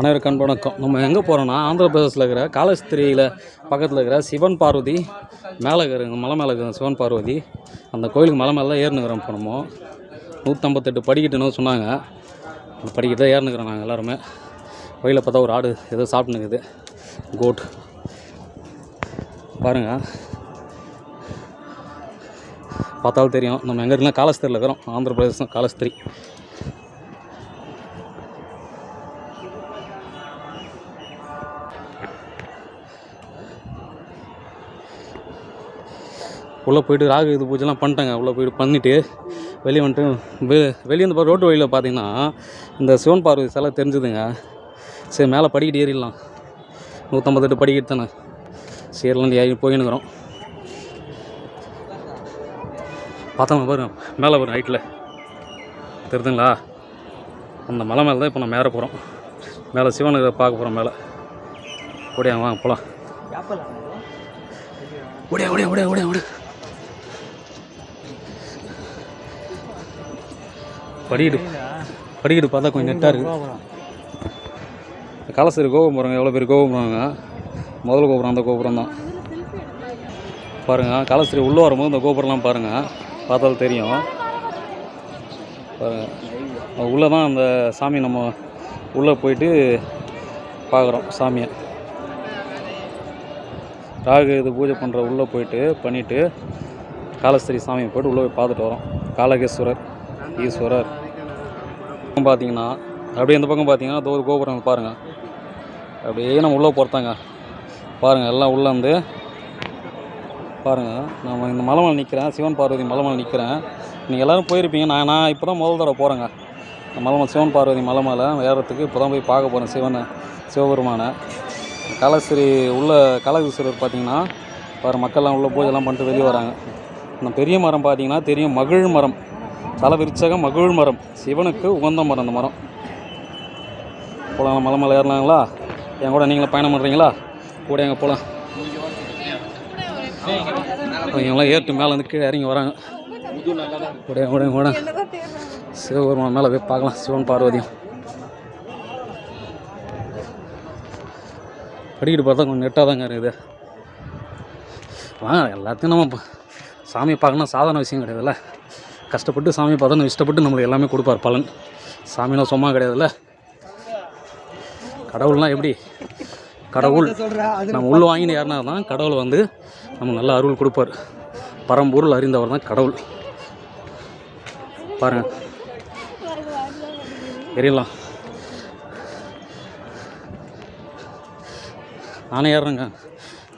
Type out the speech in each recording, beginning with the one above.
அனைவருக்கும் அன்பு வணக்கம். நம்ம எங்கே போகிறோம்னா ஆந்திர பிரதேசில் இருக்கிற காலஸ்திரியில் பக்கத்தில் இருக்கிற சிவன் பார்வதி மேலே இருக்கிற மலை மேலே இருக்கிற சிவன் பார்வதி அந்த கோயிலுக்கு மலை மேலே தான் ஏறினுக்கிறோம் போனோமோ நூற்றம்பத்தெட்டு படிக்கட்டுன்னு சொன்னாங்க. அந்த படிக்கிட்டு தான் ஏறினுக்கிறோம் நாங்கள் எல்லாருமே. வழியில் பார்த்தா ஒரு ஆடு ஏதோ சாப்பிட்டுனுக்குது கோட் பாருங்கள் பார்த்தாலும் தெரியும். நம்ம எங்கே இருக்கலாம் காலஸ்திரியில் இருக்கிறோம். ஆந்திர பிரதேசம் காலஸ்திரி. உள்ளே போயிட்டு ராகு இது பூஜைலாம் பண்ணிட்டாங்க. உள்ளே போயிட்டு பண்ணிவிட்டு வெளியே வந்துட்டு வெ வெளியே இந்த ரோட்டு வழியில் பார்த்தீங்கன்னா இந்த சிவன் பார்வதி சிலை தெரிஞ்சுதுங்க. சரி மேலே படிக்கட்டு ஏறிடலாம். நூற்றம்பத்தெட்டு படிக்கட்டு தானே. சரிலாம் ஏறி போயின்னுக்குறோம். பார்த்தோம் பாருங்க மேலே வரும் ஹைட்டில் தெரியுதுங்களா அந்த மலை மேலே தான் இப்போ நம்ம ஏற போகிறோம் மேலே சிவனுக்கு பார்க்க போகிறோம் மேலே. ஓடியா வாங்க போகலாம் ஓடியா ஓடியா ஓடியா ஓடியா ஓடியா. படிக்கிட்டு படிக்கிட்டு பார்த்தா கொஞ்சம் நெட்டாக இருக்குது காலசரி கோபுரம் பாருங்க எவ்வளோ பேர் கோபுரங்க முதல் கோபுரம் அந்த கோபுரம் தான். பாருங்கள் காலஸ்திரி உள்ளே வரும்போது இந்த கோபுரம்லாம் பாருங்கள் பார்த்தாலும் தெரியும். பாருங்கள் உள்ளே தான் அந்த சாமி நம்ம உள்ளே போயிட்டு பார்க்குறோம் சாமியை. ராகு இது பூஜை பண்ணுற உள்ளே போயிட்டு பண்ணிவிட்டு காலஸ்திரி சாமியை போயிட்டு உள்ளே போய் பார்த்துட்டு வரோம். காலகேஸ்வரர் ஈஸ்வரர். பக்கம் பார்த்தீங்கன்னா அப்படியே இந்த பக்கம் பார்த்தீங்கன்னா அது ஒரு கோபுரம் பாருங்கள் அப்படியே நம்ம உள்ளே போகிறதாங்க பாருங்கள் எல்லாம் உள்ளே வந்து பாருங்கள் நம்ம இந்த மலை மேலே நிற்கிறேன் சிவன் பார்வதி மலை மேலே நிற்கிறேன் நீங்கள் எல்லோரும் போயிருப்பீங்க. நான் நான் இப்போ தான் முதல் தடவை போகிறேங்க இந்த மலை மேலே சிவன் பார்வதி மலை மேலே ஏறத்துக்கு இப்போ தான் போய் பார்க்க போகிறேன் சிவனை சிவபெருமானை. கலசிரி உள்ள கலகுசுரர் பார்த்தீங்கன்னா பாரு மக்கள்லாம் உள்ளே பூஜைலாம் பண்ணிட்டு வெளியே வராங்க. இந்த பெரிய மரம் பார்த்தீங்கன்னா தெரியும் மகிழ் மரம். தலை விரிச்சக மகிழ் மரம். சிவனுக்கு உகந்த மரம் அந்த மரம். போகலாம் மலை மேலே ஏறலாங்களா? என் கூட நீங்களும் பயணம் பண்ணுறீங்களா கூட எங்கே போகலாம் இவங்கெல்லாம் ஏற்று மேலே வந்து கீழே இறங்கி வராங்க. கூட கூட கூட. சிவபெருமான் மேலே போய் பார்க்கலாம் சிவன் பார்வதியும். படிக்கிட்டு பார்த்தா கொஞ்சம் நெட்டாக தாங்க இருக்குது. வாங்க எல்லாத்தையும் நம்ம சாமியை பார்க்கணும் சாதாரண விஷயம் கிடையாதுல்ல. கஷ்டப்பட்டு சாமியை பார்த்தா நம்ம இஷ்டப்பட்டு நம்மளுக்கு எல்லாமே கொடுப்பார் பலன். சாமினா சும்மா கிடையாதுல்ல? கடவுள்லாம் எப்படி? கடவுள். நம்ம உள்ள வாங்கின யாருனா தான் கடவுள் வந்து நமக்கு நல்ல அருள் கொடுப்பார். பரம்பொருள் அறிந்தவர் தான் கடவுள். பாருங்க. எரியலாம். நானே ஏறுறேங்க.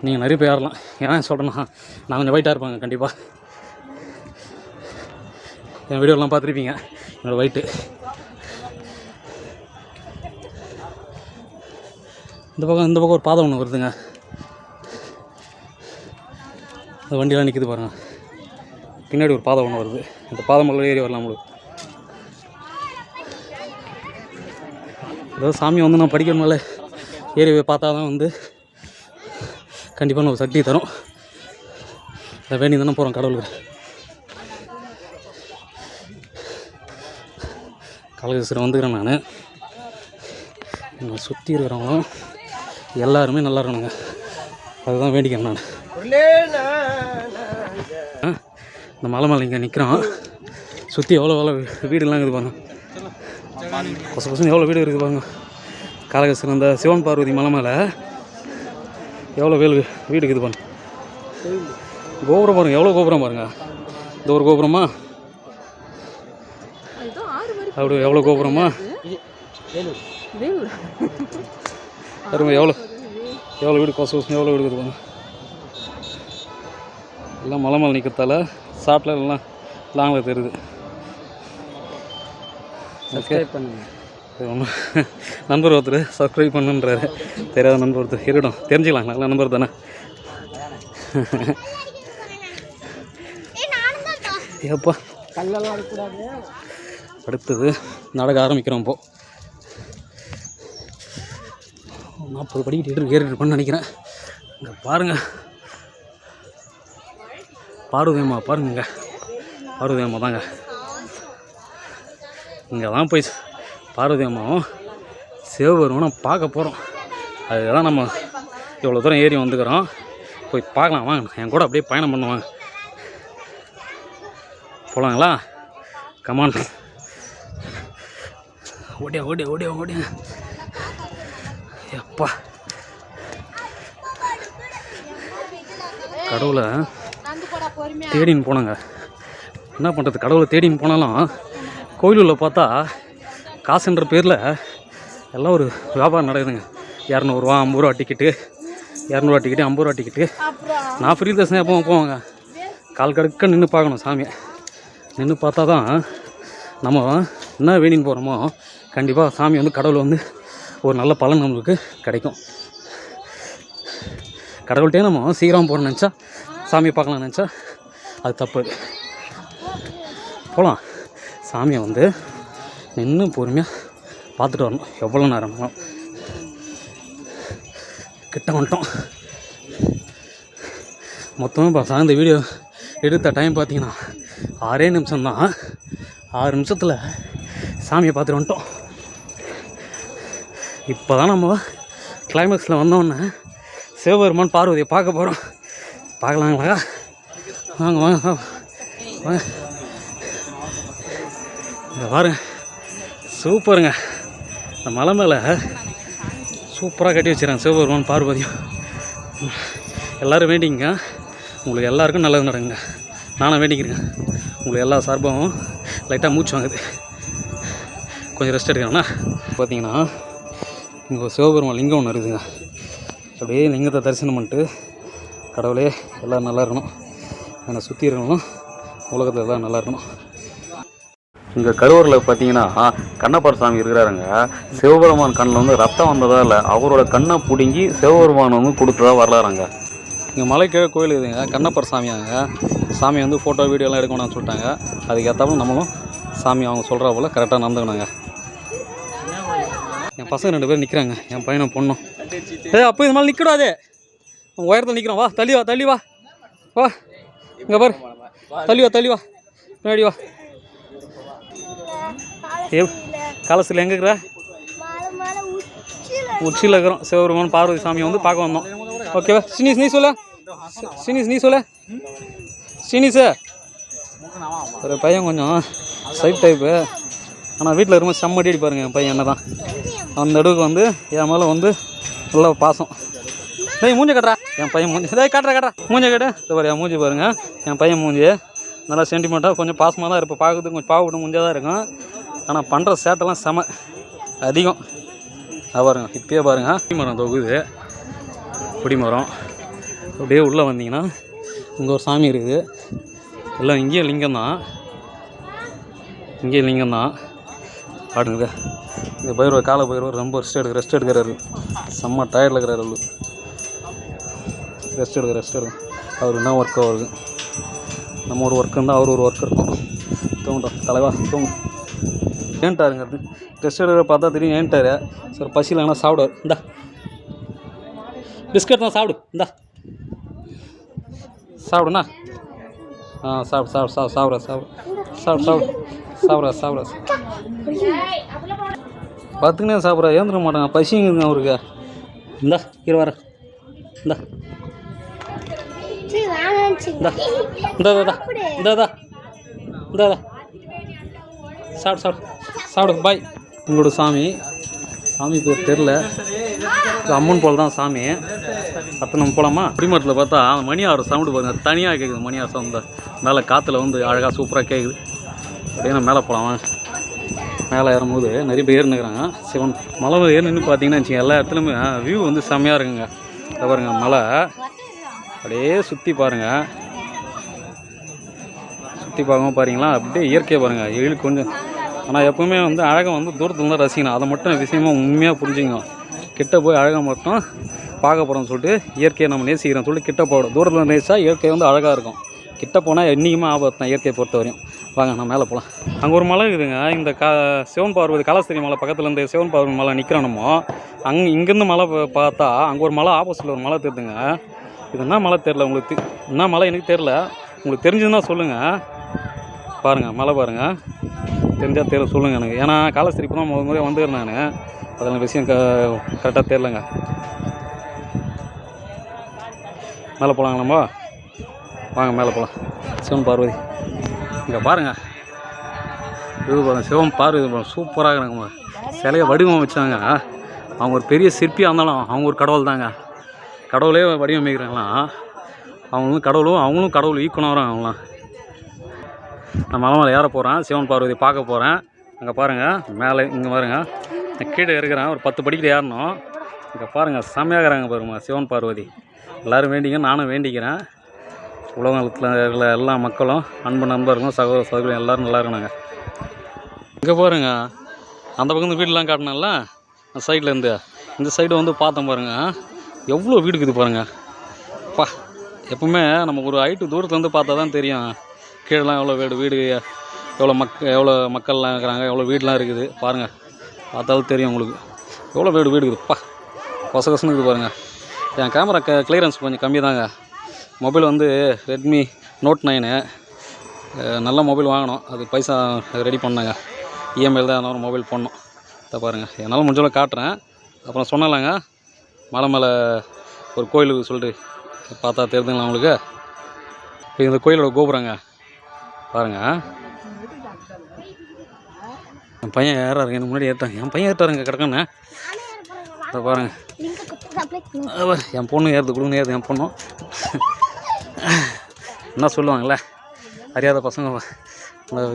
நீங்கள் நிறைய பேர் ஏறலாம். ஏன் சொல்கிறேன்னா நான் கொஞ்சம் வெயிட்டாக இருப்பாங்க கண்டிப்பாக என் வீடியோலாம் பார்த்துருப்பீங்க. என்னோடய ஒயிட்டு இந்த பக்கம் இந்த பக்கம் ஒரு பாதை ஒன்று வருதுங்க. அந்த வண்டியெலாம் நிற்கிது பாருங்க. பின்னாடி ஒரு பாதை ஒன்று வருது. இந்த பாதை மலை ஏறி வரலாம் நம்மளுக்கு ஏதாவது சாமி வந்து நான் படிக்கணும்ல ஏறி போய் பார்த்தா தான் வந்து கண்டிப்பாக நம்ம சக்தி தரும். அதை வேண்டி தானே போகிறோம் கடவுளுக்கு காலேஜஸில் வந்துக்கிறேன் நான். என்னை சுற்றி இருக்கிறவங்களும் எல்லாருமே நல்லா இருக்கணுங்க. அதுதான் வேண்டிக்கிறேன் நான். இந்த மலை மேலே இங்கே நிற்கிறோம் சுற்றி எவ்வளோ எவ்வளோ வீடுலாம் இருக்குது பாருங்க. கொசு கொசு எவ்வளோ வீடு இருக்குது பாருங்க. காலகேஸ்வரன் இந்த சிவன் பார்வதி மலை மேலே எவ்வளோ வேலு வீடு இருக்குது பாருங்க. கோபுரம் பாருங்க எவ்வளோ கோபுரம் பாருங்க. இந்த ஒரு கோபுரமா? அப்படி எவ்வளோ கோபுரமா? பாருங்க எவ்வளோ? எவ்வளோ வீடு கொசு கொசு எவ்வளோ வீடு இருக்குது எல்லாம் மலை மேலே நிற்கிறதால சாட்டில் எல்லாம் லாங்கில் தெரியுது. நண்பர் ஒருத்தர் சப்ஸ்கிரைப் பண்ணுன்றாரு. தெரியாத நண்பர் ஒருத்தர். இருக்கட்டும் தெரிஞ்சுக்கலாம். நல்ல நண்பர் தானே. ஏப்பா. கல்லெல்லாம் அடுத்தது நடக்க ஆரம்பிக்கிறோம் இப்போது நாற்பது படிக்கிட்டு ஏறி ஏறிட்டு இருப்பேன்னு நினைக்கிறேன். இங்கே பாருங்கள் பார்வதியம்மா பாருங்க. பார்வதி அம்மா தாங்க. இங்கே தான் போய் பார்வதி அம்மாவும் சிவபெருமானை பார்க்க போகிறோம் அதுதான் நம்ம இவ்வளோ தூரம் ஏறி வந்துக்கிறோம். போய் பார்க்கலாம். வாங்க என் கூட அப்படியே பயணம் பண்ணுவாங்க. போகலாங்களா கமான் ஓடியா ஓடியா ஓடியா ஓடியா எப்பா. கடவுளை. தேடின்னு போனாங்க. என்ன பண்ணுறது கடவுளை தேடின்னு போனாலும் கோயிலுள்ள பார்த்தா காசுன்ற பேரில் எல்லாம் ஒரு வியாபாரம் நடக்குதுங்க. இரநூறுவா ஐம்பது ரூபா டிக்கெட்டு இரநூறுவா டிக்கெட்டு ஐம்பது ரூபா டிக்கெட்டு நான் ஃப்ரீ தர்ஷனே எப்போ போவாங்க. கால் கடுக்க நின்று பார்க்கணும் சாமியை நின்று பார்த்தா தான் நம்ம என்ன வேணின்னு போகிறோமோ கண்டிப்பாக சாமி வந்து கடவுள் வந்து ஒரு நல்ல பலன் நம்மளுக்கு கிடைக்கும். கடவுள்கிட்டே நம்ம சீக்கிரம் போகணும்னு நினச்சா சாமியை பார்க்கலாம் நினச்சா அது தப்பு. போகலாம் சாமியை வந்து நின்று பொறுமையாக பார்த்துட்டு வரணும். எவ்வளோ நேரம் கிட்ட வந்துட்டோம். மொத்தமாக இப்போ இந்த வீடியோ எடுத்த டைம் பார்த்தீங்கன்னா ஆறே நிமிஷம்தான். ஆறு நிமிஷத்தில் சாமியை பார்த்துட்டு வந்துட்டோம். இப்போ தான் நம்ம கிளைமேக்ஸில் வந்தோடனே சிவபெருமான் பார்வதியை பார்க்க போகிறோம் பார்க்கலாங்களா? வாங்க வாங்க வாங்க. வாங்க. பாருங்க சூப்பருங்க. இந்த மலை மேலே சூப்பராக கட்டி வச்சுறாங்க சிவபெருமான் பார்வதியும். எல்லோரும் வேண்டிங்க உங்களுக்கு எல்லாருக்கும் நல்லது நடக்குங்க. நானும் வேண்டிக்கிறேங்க உங்களுக்கு எல்லா சார்பாகவும் லைட்டாக மூச்சு வாங்குது. கொஞ்சம் ரெஸ்ட் எடுக்கணும்னா? பார்த்தீங்கன்னா இங்கே ஒரு சிவபெருமான் லிங்கம் ஒன்று இருக்குதுங்க. அப்படியே லிங்கத்தை தரிசனம் பண்ணிட்டு கடவுளே எல்லோரும் நல்லா இருக்கணும். என்னை சுற்றி இருக்கணும் உலகத்தில் எல்லாம் நல்லா இருக்கணும். இங்கே கருவூரில் பார்த்தீங்கன்னா கண்ணப்பர் சாமி இருக்கிறாருங்க. சிவபெருமான் கண்ணில் வந்து ரத்தம் வந்ததால் அவரோட கண்ணை பிடுங்கி சிவபெருமான் வந்து கொடுத்ததா வரலாறாங்க. இங்கே மலைக்கிழ கோயில் இருக்குதுங்க கண்ணப்பர் சாமியாங்க. சாமி வந்து ஃபோட்டோ வீடியோலாம் எடுக்கணும்னு சொல்லிட்டாங்க. அதுக்கு ஏற்றாப்புல நம்மளும் சாமி அவங்க சொல்கிறா போல் கரெக்டாக நடந்துக்கணுங்க. என் பசங்க ரெண்டு பேரும் நிற்கிறாங்க என் பையனும் பொண்ணும். ஏ அப்போ இது மாதிரி நிற்கக்கூடாது உயரத்தில் நிற்கிறோம் வா தள்ளி வா தள்ளி வா. வா. இங்கே பாரு. தள்ளி வா தள்ளி வா. பின்னாடி வா. ஏ காலசில் எங்கே இருக்கிற? உச்சியில் இருக்கிறோம். சிவபெருமான் பார்வதி சாமியை வந்து பார்க்க வந்தோம். ஓகேவா ஸ்ரீனிஸ் நீ சொல்ல. ஸ்ரீனிஸ் நீ சொல்ல. ஸ்ரீனிஸ். ஒரு பையன் கொஞ்சம் சைட் டைப்பு ஆனால் வீட்டில் இருக்கும்போது செம்மடி அடிப்பாருங்க. என் பையன் என்ன தான் அந்த அடுவுக்கு வந்து என் மேலே வந்து நல்ல பாசம். டேய் மூஞ்சி கட்டுறா. என் பையன் மூஞ்சி. டேய் காட்டுறா காட்டுறா. மூஞ்ச கட்டு. இது பாரு என் மூஞ்சி பாருங்கள் என் பையன் மூஞ்சி நல்லா சென்டிமெண்ட்டாக கொஞ்சம் பாசமாக தான் இருப்போம் பார்க்கறதுக்கு கொஞ்சம் பாவப்பட்டு மூஞ்சாக தான் இருக்கும். ஆனால் பண்ணுற சேட்டெல்லாம் செம. அதிகம். பாருங்க. இப்பயே பாருங்க. குடிமரம் தொகுது குடிமரம் அப்படியே உள்ளே வந்தீங்கன்னா இங்கே ஒரு சாமி இருக்குது. எல்லாம் இங்கேயும் லிங்கம் தான். இங்கேயும் லிங்கம் தான். பாடுங்க இந்த பைரவர் கால பைரவர் ரொம்ப ரெஸ்ட் எடுக்க ரெஸ்ட் எடுக்கிறாரு. செம்ம டயர்டில் இருக்கிறாரு அவரு. ரெஸ்ட் எடுக்க ரெஸ்ட் எடுக்க. அவர் என்ன ஒர்க் அவருக்கு? நம்ம ஒரு ஒர்க் இருந்தால் அவர் ஒரு ஒர்க் இருக்கும். தூங்கட்டும் தலைவா தூங்கு. ஏன்ட்டாருங்கிறது ரெஸ்ட் எடுக்கிற பார்த்தா தெரியும் ஏன்ட்டாரு சார் பசியில் என்ன சாப்பிடுவார் இந்தா. பிஸ்கட் தான் சாப்பிடு. இந்தா. சாப்பிடுண்ணா? ஆ சாப்பிடு சாப்பிடு சாப்பிடு சாப்பிட்றா சாப்பிடு சாப்பிடு சாப்பிடு சாப்பிட்றா சாப்பிட்ற பத்துக்குனே சாப்பிட்றா. ஏந்திர மாட்டாங்க. பசிங்க இருக்கு அவருக்கு. இந்தா இரு வர. இந்தா. இந்தா. இந்தா சாப்பிடு சாப்பிடு. சாப்பிடு. பாய். உங்களோட சாமி. சாமி பேர் தெரில. அம்மன் போல் தான் சாமி. அத்தனை நம்ம போகலாமா குடிமரத்தில் பார்த்தா அந்த மணி சவுண்டு பாருங்க. தனியாக கேட்குது மணி ஆறு சவுண்டு. மேலே காற்றுல வந்து அழகாக சூப்பராக கேட்குது அப்படியே நம்ம மேலே போகலாமா மேலே ஏறும்போது நிறைய பேர் ஏறினுக்கிறாங்க. சிவன் மலை மேலே பார்த்தீங்கன்னா வச்சுக்கோங்க எல்லா இடத்துலையுமே வியூ வந்து செம்மையாக இருக்குங்க. இதை பாருங்க மலை. அப்படியே சுற்றி பாருங்கள் சுற்றி பார்க்கவும் பாருங்களா அப்படியே இயற்கையை பாருங்கள் எழில் கொஞ்சம். ஆனால் எப்பவுமே வந்து அழகை வந்து தூரத்தில் தான் ரசிக்கணும். அதை மட்டும் விஷயமா உண்மையாக புரிஞ்சுக்கணும். கிட்ட போய் அழகை மட்டும் பார்க்க போகிறோம்னு சொல்லிட்டு இயற்கையை நம்ம நேசிக்கிறோம் சொல்லிட்டு கிட்ட போகிறோம் தூரத்தில் நேசிச்சா இயற்கை வந்து அழகாக இருக்கும். கிட்ட போனால் என்றைக்குமே ஆபத்து தான் இயற்கையை பொறுத்த வரையும் வாங்க நான் மேலே போகலாம் அங்கே ஒரு மலை இருக்குதுங்க. இந்த கா சிவன் பார்வதி காலாஸ்திரி மலை பக்கத்தில் இந்த சிவன் பார்வதி மலை நிற்கிறோம் நம்ம அங்கே இங்கேருந்து மலை பார்த்தா அங்கே ஒரு மலை ஆப்போசிட்டில் ஒரு மலை தெரியுதுங்க. இது என்ன மலை தெரில உங்களுக்கு என்ன மலை எனக்கு தெரில உங்களுக்கு தெரிஞ்சதுன்னா சொல்லுங்கள் பாருங்கள் மலை பாருங்கள் தெரிஞ்சால் தெரியல சொல்லுங்கள் எனக்கு. ஏன்னா காலஸ்திரி இப்போ தான் முதல் முறையாக வந்துடுறேன் நான். அதில் விஷயம் க கரெக்டாக தெரிலங்க மேலே போகலாங்களா வாங்க மேலே போகலாம் சிவன் பார்வதி. இங்கே பாருங்கள் இது பாருங்க சிவன் இது பாருங்க சூப்பராக இருக்கிறாங்கம்மா சிலையை வடிவமைச்சாங்க அவங்க ஒரு பெரிய சிற்பியாக இருந்தாலும் அவங்க ஒரு கடவுள் தாங்க. கடவுளே வடிவமைக்கிறாங்களாம் அவங்களும் கடவுளும் அவங்களும் கடவுள் ஈக்குவலாக வராங்க அவங்களாம். நான் மலை மேலே ஏற போகிறேன் சிவன் பார்வதி பார்க்க போகிறேன் அங்கே பாருங்கள் மேலே இங்கே பாருங்க. நான் கீழே இருக்கிறேன் ஒரு பத்து படிக்கிற ஏறணும். இங்கே பாருங்கள் செம்மையாகிறாங்க பாருங்கம்மா சிவன் பார்வதி. எல்லோரும் வேண்டிங்க நானும் வேண்டிக்கிறேன். உலகத்தில் இருக்கிற எல்லா மக்களும் அன்பு நண்பர்களும் சகோதர சகோதரிகளும் எல்லோரும் நல்லா இருக்கணுங்க இங்கே பாருங்க. அந்த பக்கம் இந்த வீடெலாம் காட்டினேன்ல? அந்த சைட்லேருந்து இந்த சைடு வந்து பார்த்தோம் பாருங்க. எவ்வளோ வீடு இருக்குது பாருங்கள் பா எப்பவுமே நம்ம ஒரு ஹைட்டு தூரத்துலேருந்து பார்த்தா தான் தெரியும். கீழெலாம் எவ்வளோ வீடு வீடு எவ்வளோ மக் எவ்வளோ மக்கள்லாம் இருக்கிறாங்க எவ்வளோ வீடெலாம் இருக்குது. பாருங்கள் பார்த்தாலும் தெரியும் உங்களுக்கு. எவ்வளோ வீடு வீடு இருக்குதுப்பா கொச கொசன்னு இருக்குது பாருங்கள் என் கேமரா க கிளியரன்ஸ் கொஞ்சம் கம்மி தாங்க மொபைல் வந்து ரெட்மி நோட் நைனு நல்ல மொபைல் வாங்கணும். அது பைசா ரெடி பண்ணாங்க. இஎம்ஐயில் தான் ஒரு மொபைல் பண்ணோம் இதை பாருங்கள் என்னால் முடிஞ்சளவு காட்டுறேன். அப்புறம் சொன்னலாங்க மலை மேலே ஒரு கோயிலுக்கு சொல்லிட்டு பார்த்தா தெரிஞ்சுங்களா உங்களுக்கு? இப்போ இந்த கோயிலோட கோபுரங்க. பாருங்கள் என் பையன் ஏறாருங்க எனக்கு முன்னாடி ஏற்றாங்க என் பையன் ஏற்றாருங்க பாருங்க. அது பாரு, என் பொண்ணு ஏறுது கொடுங்க ஏறுது என் பொண்ணும். என்ன சொல்லுவாங்கள்ல அறியாத பசங்க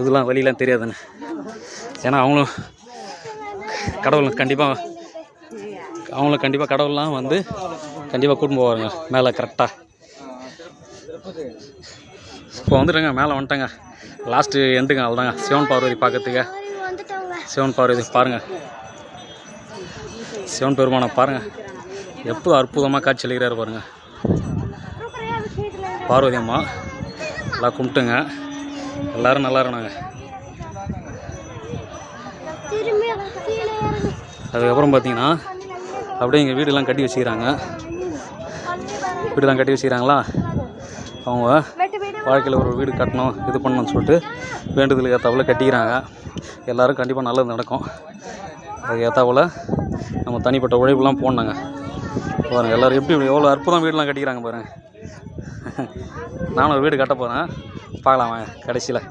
இதெல்லாம் வழியெலாம் தெரியாதுன்னு. ஏன்னா அவங்களும் கடவுள் கண்டிப்பாக அவங்களும் கண்டிப்பாக கடவுள்லாம் வந்து கண்டிப்பாக கூட்டின்னு போவாருங்க மேலே கரெக்டாக இப்போ வந்துட்டேங்க மேலே வந்துட்டேங்க. லாஸ்ட்டு எண்டுங்க அவ்வளோதாங்க. சிவன் பார்வதி பார்க்கறதுக்கு. சிவன் பார்வதி பாருங்கள் சிவன் பெருமானை பாருங்கள் எப்போ அற்புதமாக காட்சி அளிக்கிறாரு பாருங்கள் பார்வதி அம்மா. நல்லா கும்பிட்டுங்க. எல்லோரும் நல்லா இருக்கணுங்க. அதுக்கப்புறம் பார்த்தீங்கன்னா அப்படியே எங்கள் வீடெல்லாம் கட்டி வச்சுக்கிறாங்க. வீடெல்லாம் கட்டி வச்சுக்கிறாங்களா? அவங்க வாழ்க்கையில் ஒரு வீடு கட்டணும் இது பண்ணணும்னு சொல்லிட்டு வேண்டுதலுக்கு ஏற்றாவில் கட்டிக்கிறாங்க. எல்லோரும் கண்டிப்பாக நல்லது நடக்கும். அதுக்கு ஏற்றாவில் நம்ம தனிப்பட்ட உழைப்புலாம் போடணுங்க. பாருங்கள் எல்லோரும் எப்படி எவ்வளோ அற்புதம் வீடெலாம் கட்டிக்கிறாங்க பாருங்கள் நானும் ஒரு வீடு கட்ட போகிறேன் பார்க்கலாம் வாங்க கடைசியில்.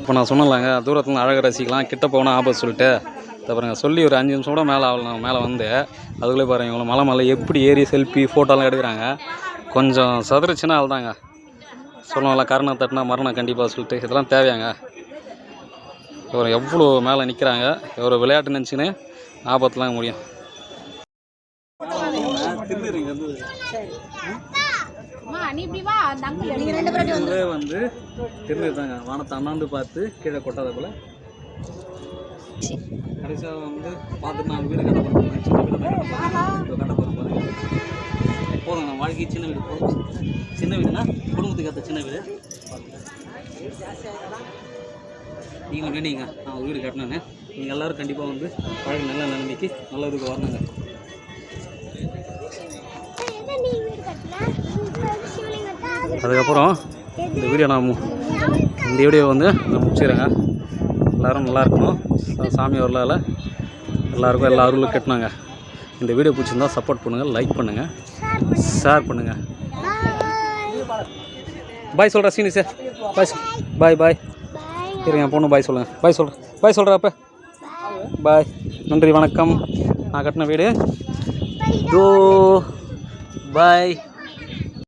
இப்போ நான் சொன்னலாங்க தூரத்தில் அழகை ரசிக்கலாம் கிட்ட போனால் ஆபத்து சொல்லிட்டு பாருங்க சொல்லி ஒரு அஞ்சு நிமிஷம் கூட மேலே ஆகலாம் மேலே வந்து அதுக்குள்ளே பாருங்கள் இவ்வளோ மலை மலை எப்படி ஏறி செல்ஃபி ஃபோட்டோலாம் எடுக்கிறாங்க. கொஞ்சம் சதுரச்சுன்னா அதுதாங்க சொல்லுவாங்களா கரணம் தட்டினா மரணம் கண்டிப்பாக சொல்லிட்டு இதெல்லாம் தேவையாங்க. இவர் எவ்வளோ மேலே நிற்கிறாங்க இவர் விளையாட்டு நினச்சின்னு ஆபத்துலாம் முடியும் அம்மா, நீ இவங்களே வந்து தெரிஞ்சுருந்தாங்க வானத்தை அண்ணாந்து பார்த்து கீழே கொட்டாத போல. கடைசியாக வந்து பார்த்துட்டு நான் வீடு கட்ட போகிறேன் சின்ன வீடு கட்ட போகிறேன் பாருங்க போதும் நான் வாழ்க்கை சின்ன வீடு. போதும். சின்ன வீடுனா குடும்பத்துக்கு ஏற்ற சின்ன வீடு. நீங்கள் வேண்டிங்க நான் ஒரு வீடு கட்டினேன்னு நீங்கள் எல்லோரும் கண்டிப்பாக வந்து வாழ்க்கை நல்ல நிலைமைக்கு நல்ல இதுக்கு வரணுங்க. அதுக்கப்புறம் இந்த வீடியோ நான் மு- இந்த வீடியோ வந்து நான் முடிச்சுக்கிறேங்க. எல்லோரும் நல்லா இருக்கணும். சாமி வரலால எல்லாருக்கும் எல்லா அருளும் கட்டினாங்க. இந்த வீடியோ பிடிச்சிருந்தா சப்போர்ட் பண்ணுங்கள் லைக் பண்ணுங்கள் ஷேர் பண்ணுங்கள் பாய் சொல்கிறேன் சீனி சார் பாய் பாய் பாய் சரிங்க என் பொண்ணு பாய் சொல்லுங்கள் பாய் சொல்கிறேன் பாய் சொல்கிறேன் அப்போ. பாய் நன்றி வணக்கம். நான் கட்டின வீடு. ஓ பாய்